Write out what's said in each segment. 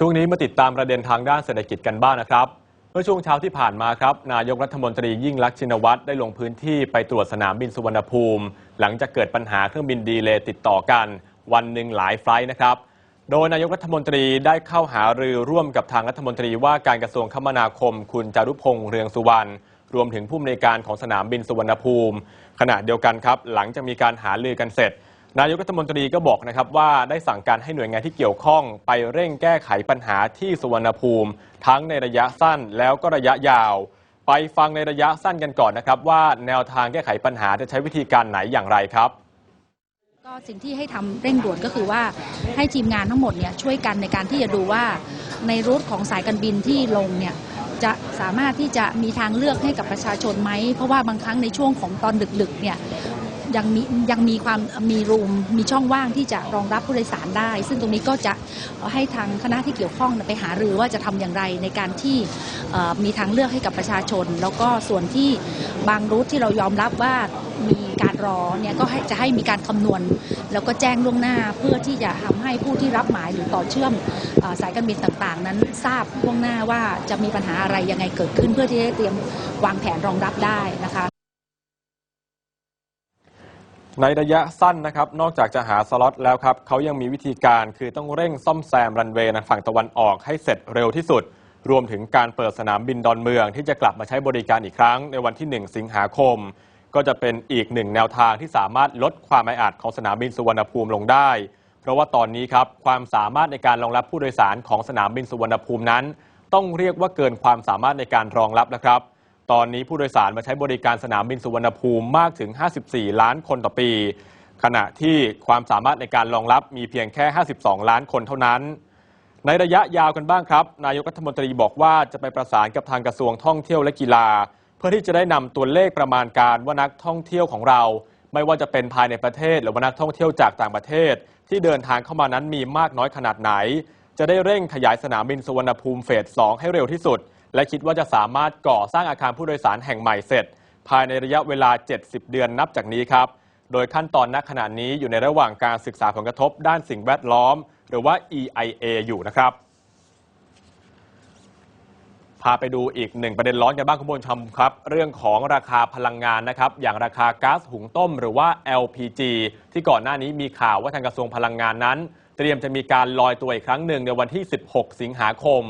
ช่วงนี้มาติดตามประเด็นทางด้านเศรษฐกิจกันบ้างนะครับ เมื่อช่วงเช้าที่ผ่านมาครับ นายกรัฐมนตรียิ่งลักษณ์ชินวัตรได้ลงพื้นที่ไปตรวจสนามบินสุวรรณภูมิ หลังจากเกิดปัญหาเครื่องบินดีเลย์ติดต่อกัน วันหนึ่งหลายไฟล์นะครับ โดยนายกรัฐมนตรีได้เข้าหารือร่วมกับทางรัฐมนตรีว่าการกระทรวงคมนาคม คุณจารุพงษ์เรืองสุวรรณรวมถึงผู้อำนวยการของสนามบินสุวรรณภูมิ ขณะเดียวกันครับ หลังจากมีการหารือกันเสร็จ นายกรัฐมนตรีก็บอกนะครับว่าได้สั่งการให้หน่วยงานที่เกี่ยวข้องไปเร่งแก้ไขปัญหาที่สุวรรณภูมิ ทั้งในระยะสั้นแล้วก็ระยะยาว ไปฟังในระยะสั้นกันก่อนนะครับ ว่าแนวทางแก้ไขปัญหาจะใช้วิธีการไหนอย่างไรครับก็สิ่งที่ให้ทำเร่งด่วนก็คือว่าให้ทีมงานทั้งหมดเนี่ยช่วยกันในการที่จะดูว่าในรูทของสายการบินที่ลงเนี่ยจะสามารถที่จะมีทางเลือกให้กับประชาชนไหม เพราะว่าบางครั้งในช่วงของตอนดึกๆเนี่ย ยังมียังมีความมีรูมมีช่องว่างที่จะรองรับผู้โดยสารได้ ซึ่งตรงนี้ก็จะให้ทางคณะที่เกี่ยวข้องไปหารือว่าจะทำอย่างไรในการที่มีทางเลือกให้กับประชาชน แล้วก็ส่วนที่บางรูทที่เรายอมรับว่ามีการรอเนี่ยก็จะให้มีการคำนวณ แล้วก็แจ้งล่วงหน้าเพื่อที่จะทำให้ผู้ที่รับหมายหรือต่อเชื่อมอสายการบินต่างๆ นั้นทราบล่วงหน้าว่าจะมีปัญหาอะไรยังไงเกิดขึ้นเพื่อที่จะเตรียมวางแผนรองรับได้นะคะ ในระยะสั้นนะครับ นอกจากจะหาสล็อตแล้วครับเขายังมีวิธีการคือต้องเร่งซ่อมแซมรันเวย์ในฝั่งตะวันออกให้เสร็จเร็วที่สุด รวมถึงการเปิดสนามบินดอนเมือง ที่จะกลับมาใช้บริการอีกครั้งในวันที่ 1 สิงหาคม ก็จะเป็นอีกหนึ่งแนวทางที่สามารถลดความแออัดของสนามบินสุวรรณภูมิลงได้ เพราะว่าตอนนี้ครับความสามารถในการรองรับผู้โดยสารของสนามบินสุวรรณภูมินั้น ต้องเรียกว่าเกินความสามารถในการรองรับแล้วครับ ตอนนี้ผู้โดยสารมาใช้บริการสนามบินสุวรรณภูมิมากถึง 54 ล้านคนต่อปี ขณะที่ความสามารถในการรองรับมีเพียงแค่ 52 ล้านคนเท่านั้น ในระยะยาวกันบ้างครับ นายกรัฐมนตรีบอกว่าจะไปประสานกับทางกระทรวงท่องเที่ยวและกีฬา เพื่อที่จะได้นำตัวเลขประมาณการว่านักท่องเที่ยวของเรา ไม่ว่าจะเป็นภายในประเทศหรือว่านักท่องเที่ยวจากต่างประเทศ ที่เดินทางเข้ามานั้นมีมากน้อยขนาดไหน จะได้เร่งขยายสนามบินสุวรรณภูมิเฟส 2 ให้เร็วที่สุด และคิดว่าจะสามารถก่อสร้างอาคารผู้โดยสารแห่งใหม่เสร็จ ภายในระยะเวลา 70 เดือนนับจากนี้ครับ โดยขั้นตอนณขณะนี้อยู่ในระหว่างการศึกษาผลกระทบด้านสิ่งแวดล้อม หรือว่า EIA อยู่นะครับ พาไปดูอีกหนึ่งประเด็นร้อนกันบ้างคุณผู้ชมครับ เรื่องของราคาพลังงานนะครับ อย่างราคาก๊าซหุงต้ม หรือว่า LPG ที่ก่อนหน้านี้มีข่าวว่าทางกระทรวงพลังงานนั้น เตรียมจะมีการลอยตัวอีกครั้งหนึ่งในวันที่ 16 สิงหาคม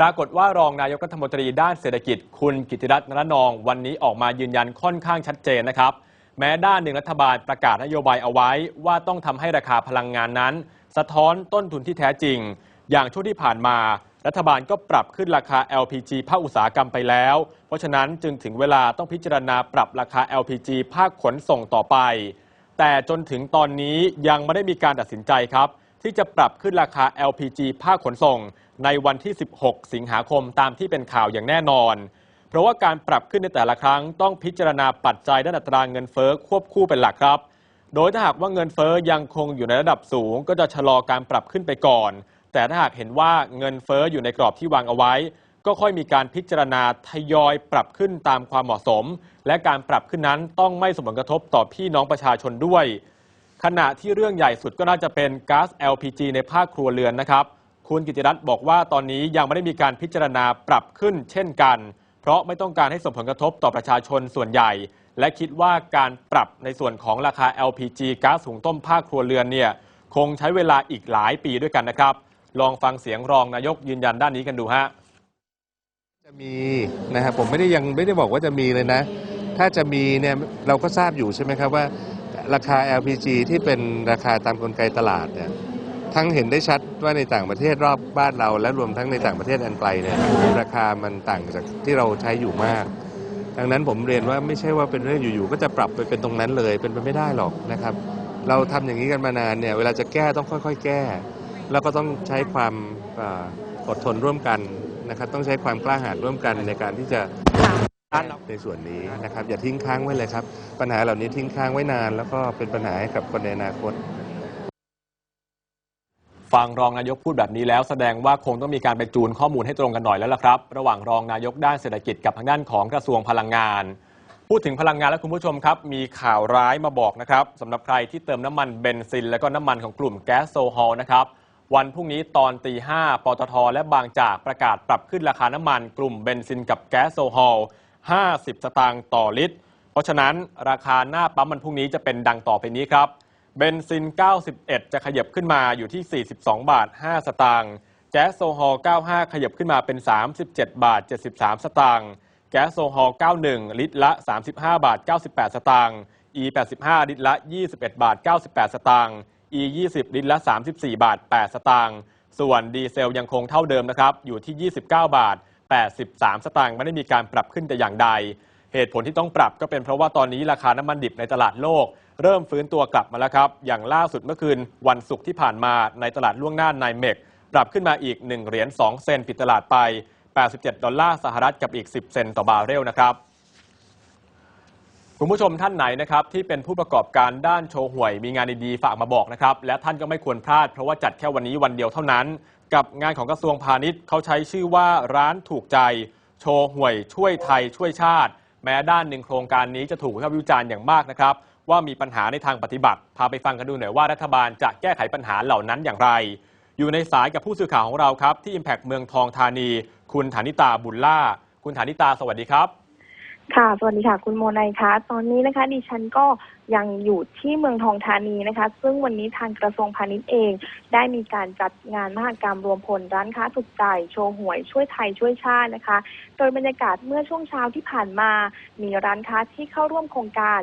ปรากฏว่ารองนายกรัฐมนตรีด้านเศรษฐกิจ คุณกิติรัตน์นรนอง วันนี้ออกมายืนยันค่อนข้างชัดเจนนะครับ แม้ด้านหนึ่งรัฐบาลประกาศนโยบายเอาไว้ว่าต้องทำให้ราคาพลังงานนั้น สะท้อนต้นทุนที่แท้จริง อย่างช่วงที่ผ่านมา รัฐบาลก็ปรับขึ้นราคา LPG ภาคอุตสาหกรรมไปแล้ว เพราะฉะนั้นจึงถึงเวลาต้องพิจารณาปรับราคา LPG ภาคขนส่งต่อไป แต่จนถึงตอนนี้ยังไม่ได้มีการตัดสินใจครับ ที่จะปรับขึ้นราคา LPG ภาคขนส่ง ในวันที่ 16 สิงหาคมตามที่เป็นข่าวอย่างแน่นอน เพราะว่าการปรับขึ้นในแต่ละครั้งต้องพิจารณาปัจจัยด้านอัตราเงินเฟ้อควบคู่เป็นหลักครับ โดยถ้าหากว่าเงินเฟ้อยังคงอยู่ในระดับสูง ก็จะชะลอการปรับขึ้นไปก่อน แต่ถ้าหากเห็นว่าเงินเฟ้ออยู่ในกรอบที่วางเอาไว้ ก็ค่อยมีการพิจารณาทยอยปรับขึ้นตามความเหมาะสม และการปรับขึ้นนั้นต้องไม่ส่งผลกระทบต่อพี่น้องประชาชนด้วย ขณะที่เรื่องใหญ่สุดก็น่าจะเป็นก๊าซ LPG ในภาคครัวเรือนนะครับ คุณกิติรัตน์บอกว่าตอนนี้ยังไม่ได้มีการพิจารณาปรับขึ้นเช่นกัน เพราะไม่ต้องการให้ส่งผลกระทบต่อประชาชนส่วนใหญ่ และคิดว่าการปรับในส่วนของราคา LPG ก๊าซหุงต้มภาคครัวเรือนเนี่ยคงใช้เวลาอีกหลายปีด้วยกันนะครับ ลองฟังเสียงรองนายกยืนยันด้านนี้กันดูฮะจะมีนะครับผมไม่ได้ยังไม่ได้บอกว่าจะมีเลยนะ ถ้าจะมีเนี่ยเราก็ทราบอยู่ใช่ไหมครับว่า ราคา LPG ที่เป็นราคาตามกลไกตลาดเนี่ยทั้งเห็นได้ชัดว่าในต่างประเทศรอบบ้านเรา และรวมทั้งในต่างประเทศอันไกลเนี่ยราคามันต่างจากที่เราใช้อยู่มาก ดังนั้นผมเรียนว่าไม่ใช่ว่าเป็นเรื่องอยู่ๆก็จะปรับไปเป็นตรงนั้นเลยเป็นไปไม่ได้หรอกนะครับ เราทำอย่างนี้กันมานานเนี่ยเวลาจะแก้ต้องค่อย ๆ แก้ แล้วก็ต้องใช้ความอดทนร่วมกันนะครับต้องใช้ความกล้าหาญร่วมกันในการที่จะ ในส่วนนี้นะครับอย่าทิ้งค้างไว้เลยครับ ปัญหาเหล่านี้ทิ้งค้างไว้นาน แล้วก็เป็นปัญหาให้กับคนในอนาคต ฟังรองนายกพูดแบบนี้แล้วแสดงว่าคงต้องมีการไปจูนข้อมูลให้ตรงกันหน่อยแล้วล่ะครับ ระหว่างรองนายกด้านเศรษฐกิจกับทางด้านของกระทรวงพลังงาน พูดถึงพลังงานแล้วคุณผู้ชมครับ มีข่าวร้ายมาบอกนะครับสำหรับใครที่เติมน้ำมันเบนซิน และก็น้ำมันของกลุ่มแก๊สโซฮอลนะครับวันพรุ่งนี้ตอนตีห้าปตทและบางจากประกาศปรับขึ้นราคาน้ำมัน กลุ่มเบนซินกับแก๊สโซฮอล 50 สตางค์ต่อลิตร เพราะฉะนั้นราคาหน้าปั๊มมันพรุ่งนี้จะเป็นดังต่อไปนี้ครับ เบนซิน 91 จะขยับขึ้นมาอยู่ที่ 42 บาท 5 สตางค์ แก๊สโซฮอล95 ขยับขึ้นมาเป็น 37 บาท 73 สตางค์ แก๊สโซฮอล91 ลิตรละ 35 บาท 98 สตางค์ E 85 ลิตรละ 21 บาท 98 สตางค์ E 20 ลิตรละ 34 บาท 8 สตางค์ ส่วนดีเซลยังคงเท่าเดิมนะครับ อยู่ที่ 29 บาท 83 สตางค์ไม่ได้มีการปรับขึ้นแต่อย่างใด เหตุผลที่ต้องปรับก็เป็นเพราะว่าตอนนี้ราคาน้ำมันดิบในตลาดโลก เริ่มฟื้นตัวกลับมาแล้วครับ อย่างล่าสุดเมื่อคืนวันศุกร์ที่ผ่านมาในตลาดล่วงหน้าในเมกปรับขึ้นมาอีก 1 เหรียญ 2 เซนต์ปิดตลาดไป 87 ดอลลาร์สหรัฐกับอีก 10 เซนต์ต่อบาร์เรลนะครับคุณผู้ชมท่านไหนนะครับที่เป็นผู้ประกอบการด้านโชว์หวยมีงานดีๆฝากมาบอกนะครับและท่านก็ไม่ควรพลาดเพราะว่าจัดแค่วันนี้วันเดียวเท่านั้น กับงานของกระทรวงพาณิชย์เขาใช้ชื่อว่าร้านถูกใจ โชว์หวยช่วยไทยช่วยชาติ แม้ด้านหนึ่งโครงการนี้จะถูกวิพากษ์วิจารณ์อย่างมากนะครับ ว่ามีปัญหาในทางปฏิบัติ พาไปฟังกันดูหน่อยว่ารัฐบาลจะแก้ไขปัญหาเหล่านั้นอย่างไร อยู่ในสายกับผู้สื่อข่าวของเราครับ ที่ Impact เมืองทองธานี คุณฐานิตาบุญล่า คุณฐานิตาสวัสดีครับ ค่ะ สวัสดีค่ะ คุณโมนายคะ ตอนนี้นะคะ ดิฉันก็ยังอยู่ที่เมืองทองธานีนะคะ ซึ่งวันนี้ทางกระทรวงพาณิชย์เอง ได้มีการจัดงานมหกรรมรวมพลร้านค้าถูกใจ โชว์หวยช่วยไทยช่วยชาตินะคะ โดยบรรยากาศเมื่อช่วงเช้าที่ผ่านมา มีร้านค้าที่เข้าร่วมโครงการ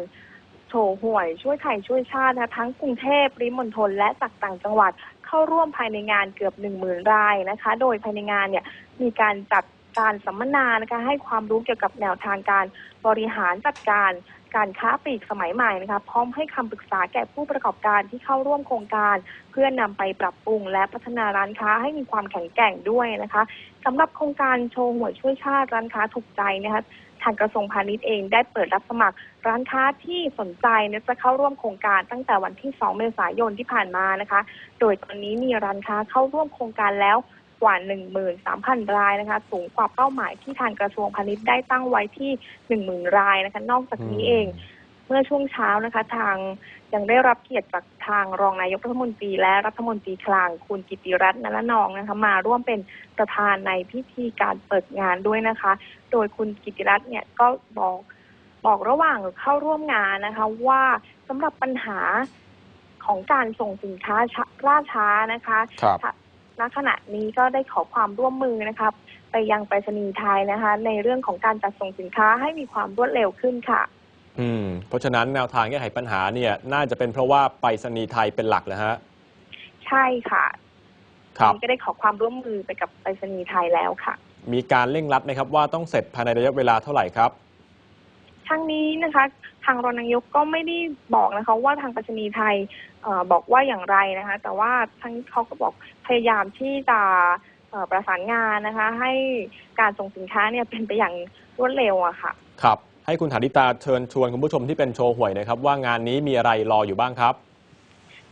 โชว์หวยช่วยไทยช่วยชาตินะะทั้งกรุงเทพปริมณฑลและจากต่างจังหวัดเข้าร่วมภายในงานเกือบหนึ่งหมื่นรายนะคะ โดยภายในงานเนี่ยมีการจัด การสัมมนานะคะให้ความรู้เกี่ยวกับแนวทางการบริหารจัดการการค้าปลีกสมัยใหม่นะคะพร้อมให้คำปรึกษาแก่ผู้ประกอบการที่เข้าร่วมโครงการ เพื่อนำไปปรับปรุงและพัฒนาร้านค้าให้มีความแข็งแกร่งด้วยนะคะสำหรับโครงการโชว์หวยช่วยชาติร้านค้าถูกใจนะคะทางกระทรวงพาณิชย์เองได้เปิดรับสมัครร้านค้าที่สนใจนจะเข้าร่วมโครงการตั้งแต่วันที่ 2 เมษายนที่ผ่านมานะคะ โดยตอนนี้มีร้านค้าเข้าร่วมโครงการแล้ว กว่า 13,000 รายนะคะ สูงกว่าเป้าหมายที่ทางกระทรวงพาณิชย์ได้ตั้งไว้ที่ 10,000 รายนะคะ นอกจากนี้เอง เมื่อช่วงเช้านะคะ ทางยังได้รับเกียรติจากทางรองนายกรัฐมนตรีและรัฐมนตรีคลังคุณกิติรัตน์นลนองนะคะ มาร่วมเป็นประธานในพิธีการเปิดงานด้วยนะคะ โดยคุณกิติรัตน์เนี่ยก็บอกบอกระหว่างเข้าร่วมงานนะคะ ว่าสำหรับปัญหาของการส่งสินค้าช้าล่าช้านะคะครับ ณขณะนี้ก็ได้ขอความร่วมมือนะครับไปยังไปรษณีย์ไทยนะคะ ในเรื่องของการจัดส่งสินค้าให้มีความรวดเร็วขึ้นค่ะอืมเพราะฉะนั้นแนวทางแก้ไขปัญหาเนี่ย น่าจะเป็นเพราะว่าไปรษณีย์ไทยเป็นหลักแล้วฮะใช่ค่ะครับวันนี้ก็ได้ขอความร่วมมือไปกับไปรษณีย์ไทยแล้วค่ะ มีการเร่งรัดไหมครับว่าต้องเสร็จภายในระยะเวลาเท่าไหร่ครับ ทั้งนี้นะคะ ทางรองนายกก็ไม่ได้บอกนะคะว่าทางปรษณีไทยอบอกว่าอย่างไรนะคะ แต่ว่าทั้งเขาก็บอกพยายามที่จะประสานงานนะคะ ให้การส่งสินค้าเนี่ยเป็นไปอย่างรวดเร็วอะค่ะ ครับ ให้คุณฐานิตาเชิญชวนคุณผู้ชมที่เป็นโชว์หวยนะครับ ว่างานนี้มีอะไรรออยู่บ้างครับ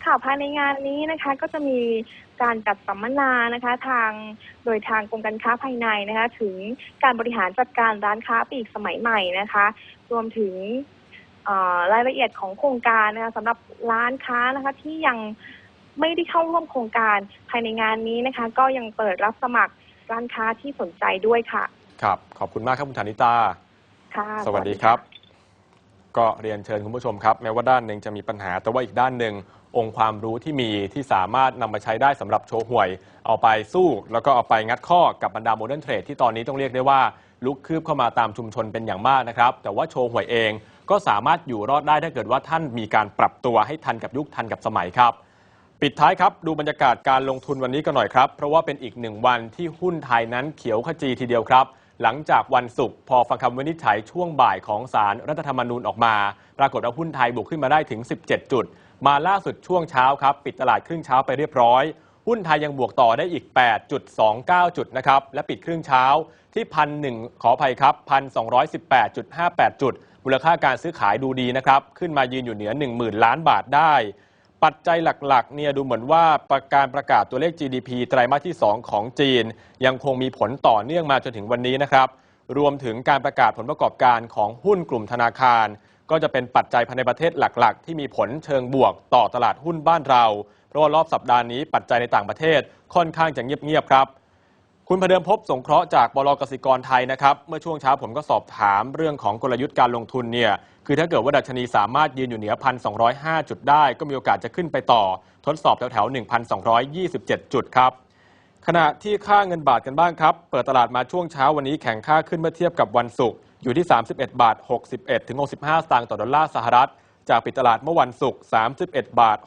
ค่ะภายในงานนี้นะคะ ก็จะมีการจัดสัมมนานะคะ ทางโดยทางกรมการค้าภายในนะคะ ถึงการบริหารจัดการร้านค้าปลีกสมัยใหม่นะคะ รวมถึงเอ่อรายละเอียดของโครงการนะคะสำหรับร้านค้านะคะที่ยังไม่ได้เข้าร่วมโครงการภายในงานนี้นะคะ ก็ยังเปิดรับสมัครร้านค้าที่สนใจด้วยค่ะ ครับ ขอบคุณมากครับคุณฐานิตาค่ะสวัสดีครับ ก็เรียนเชิญคุณผู้ชมครับ แม้ว่าด้านหนึ่งจะมีปัญหาแต่ว่าอีกด้านหนึ่ง องค์ความรู้ที่มีที่สามารถนำมาใช้ได้สำหรับโชว์หวย เอาไปสู้แล้วก็เอาไปงัดข้อกับบรรดาโมเดิร์นเทรดที่ตอนนี้ต้องเรียกได้ว่า ลุกคืบเข้ามาตามชุมชนเป็นอย่างมากนะครับ แต่ว่าโชว์หวยเองก็สามารถอยู่รอดได้ถ้าเกิดว่าท่านมีการปรับตัวให้ทันกับยุคทันกับสมัยครับ ปิดท้ายครับ ดูบรรยากาศการลงทุนวันนี้กันหน่อยครับ เพราะว่าเป็นอีกหนึ่งวันที่หุ้นไทยนั้นเขียวขจีทีเดียวครับ หลังจากวันศุกร์พอฟังคำวินิจฉัยช่วงบ่ายของศาลรัฐธรรมนูญออกมา ปรากฏว่าหุ้นไทยบวกขึ้นมาได้ถึง 17 จุด มาล่าสุดช่วงเช้าครับ ปิดตลาดครึ่งเช้าไปเรียบร้อย หุ้นไทยยังบวกต่อได้อีก 8.29 จุดนะครับ และปิดครึ่งเช้าที่พันหนึ่งขออภัยครับ1,218.58จุด มูลค่าการซื้อขายดูดีนะครับ ขึ้นมายืนอยู่เหนือ 10,000 ล้านบาทได้ ปัจจัยหลักๆเนี่ยดูเหมือนว่าประการประกาศตัวเลข GDP ไตรมาสที่ 2 ของจีน ยังคงมีผลต่อเนื่องมาจนถึงวันนี้นะครับรวมถึงการประกาศผลประกอบการของหุ้นกลุ่มธนาคาร ก็จะเป็นปัจจัยภายในประเทศหลัก ๆ ที่มีผลเชิงบวกต่อตลาดหุ้นบ้านเรา เพราะว่ารอบสัปดาห์นี้ปัจจัยในต่างประเทศค่อนข้างจะเงียบๆครับ คุณพเดิมพบสงเคราะห์จากบลกสิกรไทยนะครับ เมื่อช่วงเช้าผมก็สอบถามเรื่องของกลยุทธ์การลงทุนเนี่ย คือถ้าเกิดว่าดัชนีสามารถยืนอยู่เหนือ 1,205 จุดได้ ก็มีโอกาสจะขึ้นไปต่อ ทดสอบแถวๆ 1,227 จุดครับขณะที่ค่าเงินบาทกันบ้างครับ เปิดตลาดมาช่วงเช้าวันนี้แข่งค่าขึ้นเมื่อเทียบกับวันศุกร์ อยู่ที่ 31 บาท 61 ถึง 65 สตางค์ต่อดอลลาร์สหรัฐ จากปิดตลาดเมื่อวันศุกร์ 31 บาท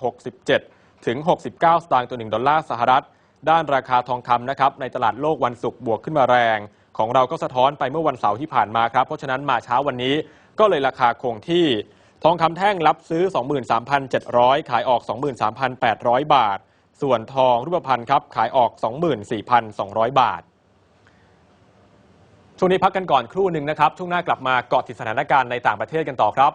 67 ถึง 69 สตางค์ต่อ 1 ดอลลาร์สหรัฐ ด้านราคาทองคำนะครับในตลาดโลกวันศุกร์บวกขึ้นมาแรง ของเราก็สะท้อนไปเมื่อวันเสาร์ที่ผ่านมาครับ เพราะฉะนั้นมาเช้าวันนี้ก็เลยราคาคงที่ ทองคำแท่งรับซื้อ 23,700 ขายออก 23,800 บาท ส่วนทองรูปพรรณครับขายออก 24,200 บาท ช่วงนี้พักกันก่อนครู่หนึ่งนะครับ ช่วงหน้ากลับมาเกาะติดสถานการณ์ในต่างประเทศกันต่อครับ